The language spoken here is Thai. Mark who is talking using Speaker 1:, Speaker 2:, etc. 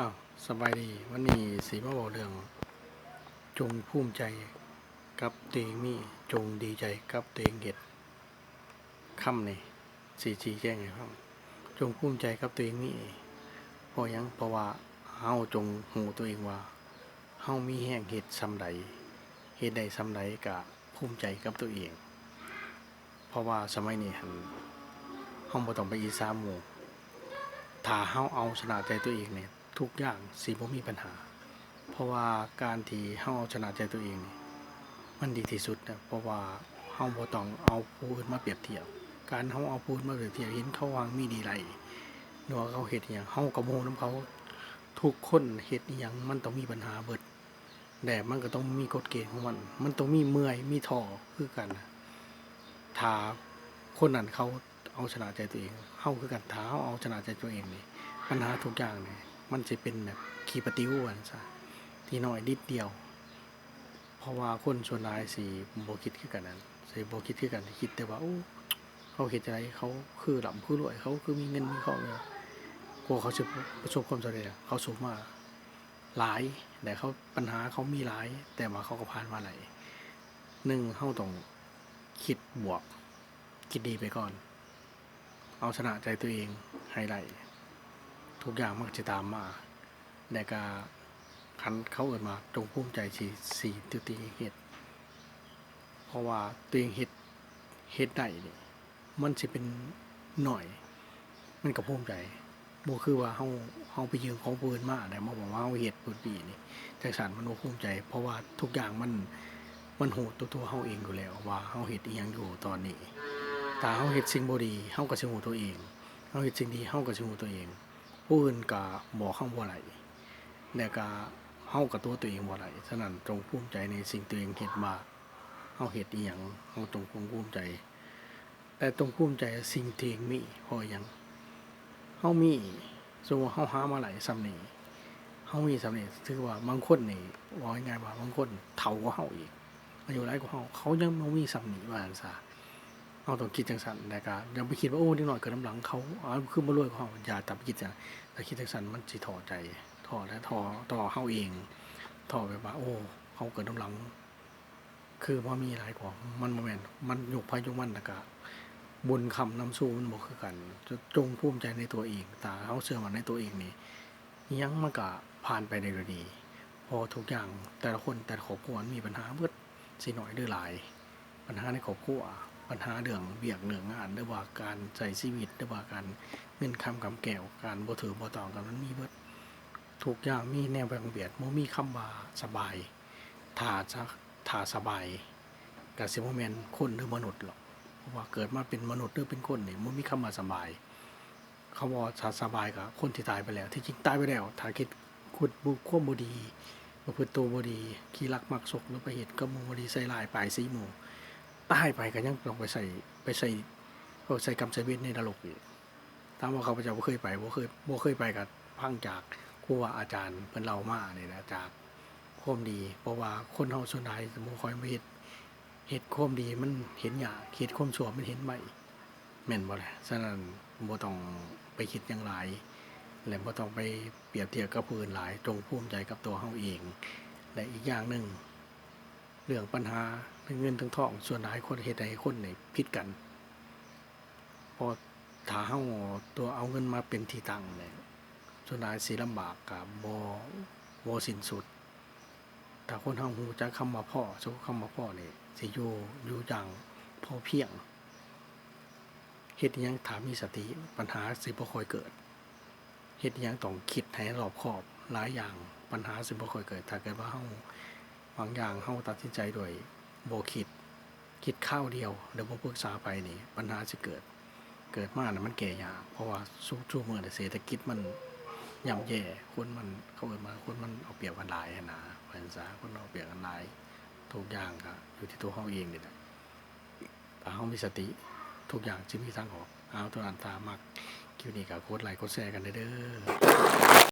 Speaker 1: อ้าวสบายดีวันนี้สีมาบอกเรื่อง จงภูมิใจกับตัวเองมีจงดีใจกับตัวเองเห็ดคำนี่สีชีแจ้งไงครับ จงภูมิใจกับตัวเองมีเพราะยังเพราะว่าเฮาจงหูตัวเองว่าเฮามีแห้งเห็ดซำใดเห็ดใดซำใดกะภูมิใจกับตัวเอง เพราะว่าสมัยนี้หันเฮาบ่ต้องไปอีสามหมู่ถ้าเฮาเอาชนะใจตัวเองเนี่ย ทุกอย่างสิบ่มีปัญหา เพราะว่าการที่เฮาเอาชนะใจตัวเองนี่มันดีที่สุดนะเพราะว่าเฮาบ่ต้องเอาผู้อื่นมาเปรียบเทียบ การเฮาเอาผู้อื่นมาเปรียบเทียบเห็นเขาวางมีดีไรหรือว่าเขาเฮ็ดอหยังเฮาก็บ่ฮู้นํเขาทุกคนเฮ็ดอหยังมันต้องมีปัญหาเบิดแต่มันก็ต้องมีกฎเกณฑ์ของมัน มันต้องมีเมื่อยมีท้อคือกันนะถ้าคนนั้นเขาเอาชนะใจตัวเองเฮาคือกันถ้าเฮาเอาชนะใจตัวเองนี่ปัญหาทุกอย่างนี่ มันจะเป็นแบบขีปติวันซะที่น้อยนิดเดียว เพราะว่าคนส่วนหลายสีโบคิดขึ้นกันนั้นสีโบคิดขึ้นกันคิดแต่ว่าโอ้เขาคิดอะไรเขาคือหล่ำคือรวยเขาคือมีเงินมีของเลยกลัวเขาจะประสบความสำเร็จเขาสูงมาหลายแต่เขาปัญหาเขามีหลาย แต่ว่าเขาก็ผ่านมาหลายหนึ่งเขาต้องคิดบวก คิดดีไปก่อน เอาชนะใจตัวเองให้ได้ทุ ทุกอย่างมักจะตามมาในการคันเขาเอินมาจงภูมิใจสีสีตัวตีเฮ็ดเพราะว่าตัวเองเฮ็ดเฮ็ดได้นี่มันสิเป็นหน่อย มันก็ภูมิใจบ่คือว่าเฮาเฮาไปยืมของปืนมาแต่มาบอกว่าเฮาเฮ็ดปืนปีนี่จังซั่นมันบ่ภูมิใจ เพราะว่าทุกอย่างมันมันโหดตัวตัวเฮาเองอยู่แล้วว่าเฮาเฮ็ดอีหยังอยู่ตอนนี้ถ้าเฮาเฮ็ดสิ่งบ่ดีเฮาก็สิฮู้ตัวเองเฮาเฮ็ดสิ่งดีเฮาก็สิฮู้ตัวเอง ผู้อื่นก็บอกข้างบ่ไหลแต่ก็เฮากับตัวตัวเองบ่ไหลฉะนั้นจงภูมิใจในสิ่งตัวเองเฮ็ดมาเฮาเฮ็ดอีหยังเฮาจงภูมิใจ แต่ต้องภูมิใจสิ่งที่เองมีพราะหยังเฮามีสมมุติเฮาหามาหลายซ้ำนี้เฮามีซ้ำนีถือว่าบางคนนี่ว่าง่ายว่าบางคนเฒ่ากว่าเฮาอีกอายุหลายกว่าเฮาเขายังบ่มีซ้ำนี้ว่าซั่นซะ เราต้องคิดจังสันแต่ก็อย่าไปคิดว่าโอ้นิดหน่อยเกิดน้ำหลังเขาอ๋อคือมารวยเขาอย่าตับคิดจังแต่คิดจังสันมันสิถอใจถอและถอต่อเฮาเองถอแบบว่า โอ้เขาเกิดน้ำหลัง คือว่ามีหลายกว่ามันโมเมนมันยกพายุมันนะกะบุญคำน้ำสู้มันบอกคือกันจะจงภูมิใจในตัวเองตาเขาเชื่อมันในตัวเองนี่ยังมันก็ผ่านไปได้ด้วยดี พอทุกอย่างแต่ละคนแต่ละครอบครัวมันมีปัญหาเบิดสิหน่อยหรือหลาย ปัญหาในครอบครัว ปัญหาเรื่องเบียกเรื่องงานหรือว่าการใช้ชีวิตหรือว่าการเงินคำกำแก้วการบ่ถือบ่ตองกันมันมีเบิดทุกอย่างมีแนวแบ่งเบียดบ่มีคำว่าสบายถาจะถาสบายก็สิบ่แมนคนหรือมนุษย์หรอกเพราะว่าเกิดมาเป็นมนุษย์หรือเป็นคนนี่บ่มีคำว่าสบายเขาบอกถ้าสบายกับคนที่ตายไปแล้ว ที่จริงตายไปแล้วถ้าคิดคุดบุกควบบดีบ่พืชตัวบดีขี้รักมักศกหรือไปเฮ็ดกับหมู่บ่ดีใส่ลายปลายสีหมู่ ตายไปก็ยังต้องไปใส่ไปใส่เอาใส่กรรมใส่เวทในนรกอีกถามว่าเขาพเจ้าบ่เคยไปบ่เคยบ่เคยไปกับพังจากครูว่าอาจารย์เพิ่นเล่ามาเนี่ยนะจากความดี เพราะว่าคนเฮาส่วนใหญ่บ่คอยมาเฮ็ดเฮ็ดความดีมันเห็นยากเฮ็ดความชั่วมันเห็นไม่แม่นบ่ล่ะฉะนั้นบ่ต้องไปคิดอย่างหลายและบ่ต้องไปเปรียบเทียบกับผู้อื่นหลายจงภูมิใจกับตัวเฮาเอง และอีกอย่างหนึ่งเรื่องปัญหา เรื่องเงินทั้งทอง ส่วนหลายคนเหตุใดคนไหนผิดกันพอถาเฮาตัวเอาเงินมาเป็นที่ตั้งเนี่ยส่วนหลายสิลำบากกับบ่บ่สิ้นสุดถ้าคนเฮาฮู้จักคำว่าพ่อสุคำว่าพ่อนี่สิอยู่อยู่อย่างพอเพียงเฮ็ดอิหยังถามมีสติปัญหาสิบ่ค่อยเกิดเฮ็ดอิหยังต้องคิดให้รอบคอบหลายอย่างปัญหาสิบ่ค่อยเกิด ถ้าเกิดว่าเฮาบางอย่างเฮาตัดสินใจโดย บคิด คิดข้าวเดียวเดี๋ยวบ่ปรึกษาไปนี่ ปัญหาสิเกิด เกิดมากนะมันแก่ยากเพราะว่าสู้ชั่วมื้อนี้เศรษฐกิจมันย่ำแย่คนมันเขาเอิ้นมาคนมันเอาเปรียบกันหลายนะว่าจั่งซะคนเอาเปรียบกันหลายทุกอย่างก็อยู่ที่ตัวเฮาเองนี่แหละถ้าเฮามีสติทุกอย่างสิมีทางออกเอาตัวนั้นตามักคลิปนี้ก็กดไลค์กดแชร์กันเด้อ